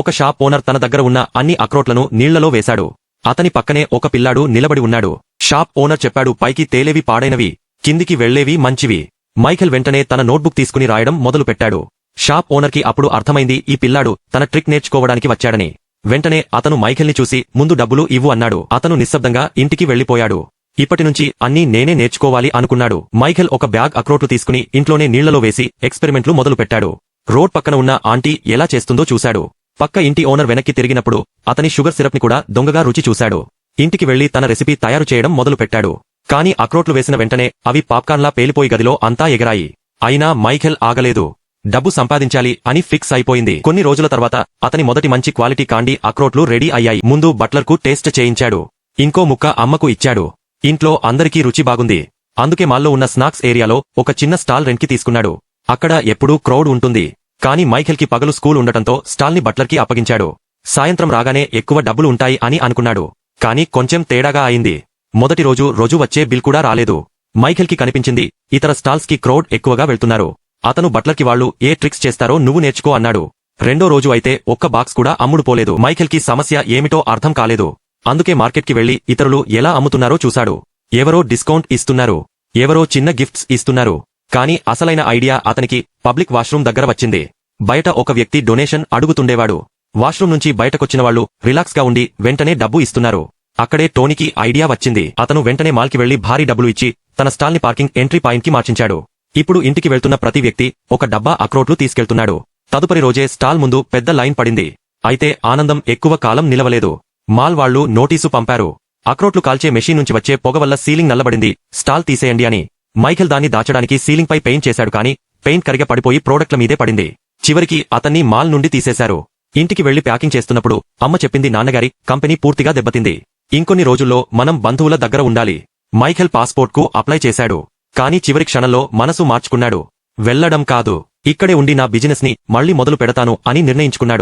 ఒక shop owner తన దగ్గర ఉన్న అన్ని అక్రోట్లను నీళ్ళలో వేశాడు. అతని పక్కనే ఒక పిల్లాడు నిలబడి ఉన్నాడు. షాప్ ఓనర్ చెప్పాడు పైకి తేలేవి పాడైనవి కిందికి వెళ్ళేవి మంచివి. మైఖెల్ వెంటనే తన నోట్బుక్ తీసుకుని రాయడం మొదలుపెట్టాడు. షాప్ ఓనర్కి అప్పుడు అర్థమైంది ఈ పిల్లాడు తన ట్రిక్ నేర్చుకోవడానికి వచ్చాడని. వెంటనే అతను మైఖెల్ని చూసి ముందు డబ్బులు ఇవ్వు అన్నాడు. అతను నిశ్శబ్దంగా ఇంటికి వెళ్ళిపోయాడు ఇప్పటినుంచి అన్నీ నేనే నేర్చుకోవాలి అనుకున్నాడు. మైఖెల్ ఒక బ్యాగ్ అక్రోట్లు తీసుకుని ఇంట్లోనే నీళ్ళలో వేసి ఎక్స్పెరిమెంట్లు మొదలుపెట్టాడు. రోడ్ పక్కన ఉన్న ఆంటీ ఎలా చేస్తుందో చూశాడు. పక్క ఇంటి ఓనర్ వెనక్కి తిరిగినప్పుడు అతని షుగర్ సిరప్ని కూడా దొంగగా రుచి చూశాడు. ఇంటికి వెళ్ళి తన రెసిపీ తయారు చేయడం మొదలుపెట్టాడు. కాని అక్రోట్లు వేసిన వెంటనే అవి పాప్కార్న్లా పేలిపోయి గదిలో అంతా ఎగరాయి. అయినా మైఖెల్ ఆగలేదు. డబ్బు సంపాదించాలి అని ఫిక్స్ అయిపోయింది. కొన్ని రోజుల తర్వాత అతని మొదటి మంచి క్వాలిటీ కాండి అక్రోట్లు రెడీ అయ్యాయి. ముందు బట్లర్కు టేస్ట్ చేయించాడు. ఇంకో ముక్క అమ్మకు ఇచ్చాడు. ఇంట్లో అందరికీ రుచి బాగుంది. అందుకే మాల్లో ఉన్న స్నాక్స్ ఏరియాలో ఒక చిన్న స్టాల్ రెంట్కి తీసుకున్నాడు. అక్కడ ఎప్పుడూ క్రౌడ్ ఉంటుంది. కాని మైఖెల్కి పగలు స్కూల్ ఉండటంతో స్టాల్ని బట్లర్కి అప్పగించాడు. సాయంత్రం రాగానే ఎక్కువ డబ్బులు ఉంటాయి అని అనుకున్నాడు. కాని కొంచెం తేడాగా అయింది. మొదటి రోజు రోజు వచ్చే బిల్ కూడా రాలేదు. మైఖెల్కి కనిపించింది ఇతర స్టాల్స్కి క్రౌడ్ ఎక్కువగా వెళ్తున్నారు. అతను బట్లర్కి వాళ్ళు ఏ ట్రిక్స్ చేస్తారో నువ్వు నేర్చుకో అన్నాడు. రెండో రోజు అయితే ఒక్క బాక్స్ కూడా అమ్ముడుపోలేదు మైఖెల్కి సమస్య ఏమిటో అర్థం కాలేదు. అందుకే మార్కెట్కి వెళ్ళి ఇతరులు ఎలా అమ్ముతున్నారో చూశాడు. ఎవరో డిస్కౌంట్ ఇస్తున్నారు. ఎవరో చిన్న గిఫ్ట్స్ ఇస్తున్నారు. కాని అసలైన ఐడియా అతనికి పబ్లిక్ వాష్రూమ్ దగ్గర వచ్చింది. బయట ఒక వ్యక్తి డొనేషన్ అడుగుతుండేవాడు. వాష్రూమ్ నుంచి బయటకొచ్చినవాళ్ళు రిలాక్స్గా ఉండి వెంటనే డబ్బు ఇస్తున్నారు. అక్కడే టోనీకి ఐడియా వచ్చింది. అతను వెంటనే మాల్కి వెళ్ళి భారీ డబ్బులు ఇచ్చి తన స్టాల్ని పార్కింగ్ ఎంట్రీ పాయింట్కి మార్చించాడు. ఇప్పుడు ఇంటికి వెళ్తున్న ప్రతి వ్యక్తి ఒక డబ్బా అక్రోట్లు తీసుకెళ్తున్నాడు. తదుపరి రోజే స్టాల్ ముందు పెద్ద లైన్ పడింది. అయితే ఆనందం ఎక్కువ కాలం నిలవలేదు. మాల్ వాళ్ళు నోటీసు పంపారు. అక్రోట్లు కాల్చే మెషీన్ నుంచి వచ్చే పొగ వల్ల సీలింగ్ నల్లబడింది. స్టాల్ తీసేయండి అని మైఖేల్ దాన్ని దాచడానికి సీలింగ్ పై పెయింట్ చేశాడు కానీ పెయింట్ కరిగ పడిపోయి ప్రోడక్ట్ల మీదే పడింది. చివరికి అతన్ని మాల్ నుండి తీసేశారు. ఇంటికి వెళ్ళి ప్యాకింగ్ చేస్తున్నప్పుడు అమ్మ చెప్పింది నాన్నగారి కంపెనీ పూర్తిగా దెబ్బతింది. ఇంకొన్ని రోజుల్లో మనం బంధువుల దగ్గర ఉండాలి. మైఖేల్ పాస్పోర్ట్కు అప్లై చేశాడు. కానీ చివరి క్షణంలో మనసు మార్చుకున్నాడు. వెళ్ళడం కాదు. ఇక్కడే ఉండి నా బిజినెస్ని మళ్ళీ మొదలు పెడతాను అని నిర్ణయించుకున్నాడు.